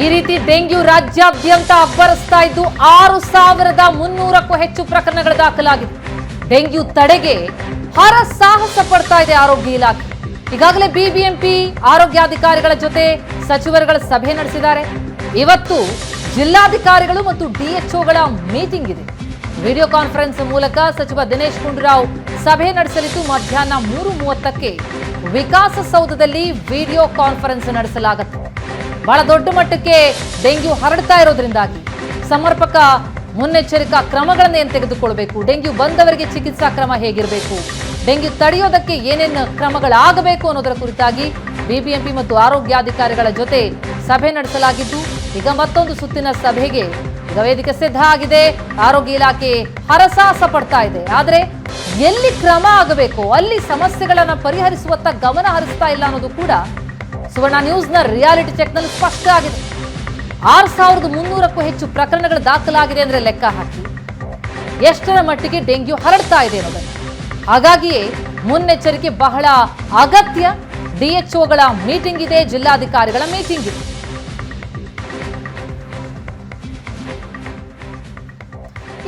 ಈ ರೀತಿ ಡೆಂಗ್ಯೂ ರಾಜ್ಯಾದ್ಯಂತ ಅಬ್ಬರಿಸ್ತಾ ಇದ್ದು ಆರು ಸಾವಿರದ ಮುನ್ನೂರಕ್ಕೂ ಹೆಚ್ಚು ಪ್ರಕರಣಗಳು ದಾಖಲಾಗಿದೆ. ಡೆಂಗ್ಯೂ ತಡೆಗೆ ಹರಸಾಹಸ ಪಡ್ತಾ ಇದೆ ಆರೋಗ್ಯ ಇಲಾಖೆ. ಈಗಾಗಲೇ ಬಿಬಿಎಂಪಿ ಆರೋಗ್ಯಾಧಿಕಾರಿಗಳ ಜೊತೆ ಸಚಿವರುಗಳ ಸಭೆ ನಡೆಸಿದ್ದಾರೆ. ಇವತ್ತು ಜಿಲ್ಲಾಧಿಕಾರಿಗಳು ಮತ್ತು ಡಿಎಚ್ಒಗಳ ಮೀಟಿಂಗ್ ಇದೆ. ವಿಡಿಯೋ ಕಾನ್ಫರೆನ್ಸ್ ಮೂಲಕ ಸಚಿವ ದಿನೇಶ್ ಗುಂಡೂರಾವ್ ಸಭೆ ನಡೆಸಲಿದ್ದು ಮಧ್ಯಾಹ್ನ ಮೂರು ಮೂವತ್ತಕ್ಕೆ ವಿಕಾಸಸೌಧದಲ್ಲಿ ವಿಡಿಯೋ ಕಾನ್ಫರೆನ್ಸ್ ನಡೆಸಲಾಗುತ್ತೆ ಬಹಳ ದೊಡ್ಡ ಮಟ್ಟಕ್ಕೆ ಡೆಂಗ್ಯೂ ಹರಡ್ತಾ ಇರೋದ್ರಿಂದಾಗಿ ಸಮರ್ಪಕ ಮುನ್ನೆಚ್ಚರಿಕಾ ಕ್ರಮಗಳನ್ನು ಏನು ತೆಗೆದುಕೊಳ್ಬೇಕು? ಡೆಂಗ್ಯೂ ಬಂದವರಿಗೆ ಚಿಕಿತ್ಸಾ ಕ್ರಮ ಹೇಗಿರಬೇಕು? ಡೆಂಗ್ಯೂ ತಡೆಯೋದಕ್ಕೆ ಏನೇನು ಕ್ರಮಗಳಾಗಬೇಕು ಅನ್ನೋದರ ಕುರಿತಾಗಿ ಬಿಬಿಎಂಪಿ ಮತ್ತು ಆರೋಗ್ಯಾಧಿಕಾರಿಗಳ ಜೊತೆ ಸಭೆ ನಡೆಸಲಾಗಿದ್ದು, ಈಗ ಮತ್ತೊಂದು ಸುತ್ತಿನ ಸಭೆಗೆ ಈಗ ವೇದಿಕೆ ಸಿದ್ಧ ಆಗಿದೆ. ಆರೋಗ್ಯ ಇಲಾಖೆ ಹರಸಾಹಸ ಪಡ್ತಾ ಇದೆ. ಆದರೆ ಎಲ್ಲಿ ಕ್ರಮ ಆಗಬೇಕು, ಅಲ್ಲಿ ಸಮಸ್ಯೆಗಳನ್ನು ಪರಿಹರಿಸುವತ್ತ ಗಮನ ಹರಿಸ್ತಾ ಇಲ್ಲ ಅನ್ನೋದು ಕೂಡ ಸುವರ್ಣ ನ್ಯೂಸ್ನ ರಿಯಾಲಿಟಿ ಚೆಕ್ನಲ್ಲಿ ಸ್ಪಷ್ಟ ಆಗಿದೆ. ಆರು ಸಾವಿರದ ಮುನ್ನೂರಕ್ಕೂ ಹೆಚ್ಚು ಪ್ರಕರಣಗಳು ದಾಖಲಾಗಿದೆ ಅಂದ್ರೆ ಲೆಕ್ಕ ಹಾಕಿ. ಎಷ್ಟರ ಮಟ್ಟಿಗೆ ಡೆಂಗ್ಯೂ ಹರಡ್ತಾ ಇದೆ ಅನ್ನೋದನ್ನು. ಹಾಗಾಗಿಯೇ ಮುನ್ನೆಚ್ಚರಿಕೆ ಬಹಳ ಅಗತ್ಯ. ಡಿಎಚ್ಒಗಳ ಮೀಟಿಂಗ್ ಇದೆ, ಜಿಲ್ಲಾಧಿಕಾರಿಗಳ ಮೀಟಿಂಗ್ ಇದೆ.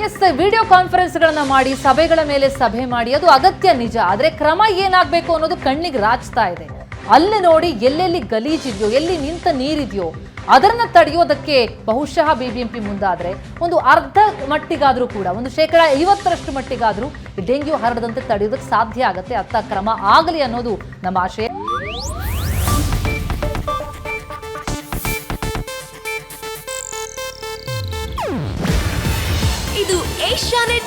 ಎಸ್, ವಿಡಿಯೋ ಕಾನ್ಫರೆನ್ಸ್ಗಳನ್ನ ಮಾಡಿ, ಸಭೆಗಳ ಮೇಲೆ ಸಭೆ ಮಾಡಿ, ಅದು ಅಗತ್ಯ ನಿಜ. ಆದರೆ ಕ್ರಮ ಏನಾಗಬೇಕು ಅನ್ನೋದು ಕಣ್ಣಿಗೆ ರಾಚ್ತಾ ಇದೆ. ಅಲ್ಲಿ ನೋಡಿ ಎಲ್ಲೆಲ್ಲಿ ಗಲೀಜಿದೆಯೋ ಎಲ್ಲಿ ನಿಂತ ನೀರಿದೆಯೋ, ಅದನ್ನ ತಡೆಯೋದಕ್ಕೆ ಬಹುಶಃ ಬಿ ಬಿ ಎಂ ಪಿ ಮುಂದಾದರೆ ಒಂದು ಅರ್ಧ ಮಟ್ಟಿಗಾದರೂ ಕೂಡ, ಒಂದು ಶೇಕಡ ಐವತ್ತರಷ್ಟು ಮಟ್ಟಿಗಾದರೂ ಡೆಂಗ್ಯೂ ಹರಡದಂತೆ ತಡೆಯೋದಕ್ಕೆ ಸಾಧ್ಯ ಆಗುತ್ತೆ ಅತ್ತ ಕ್ರಮ ಆಗಲಿ ಅನ್ನೋದು ನಮ್ಮ ಆಶಯ. ಇದು ಏಷ್ಯಾನೆಟ್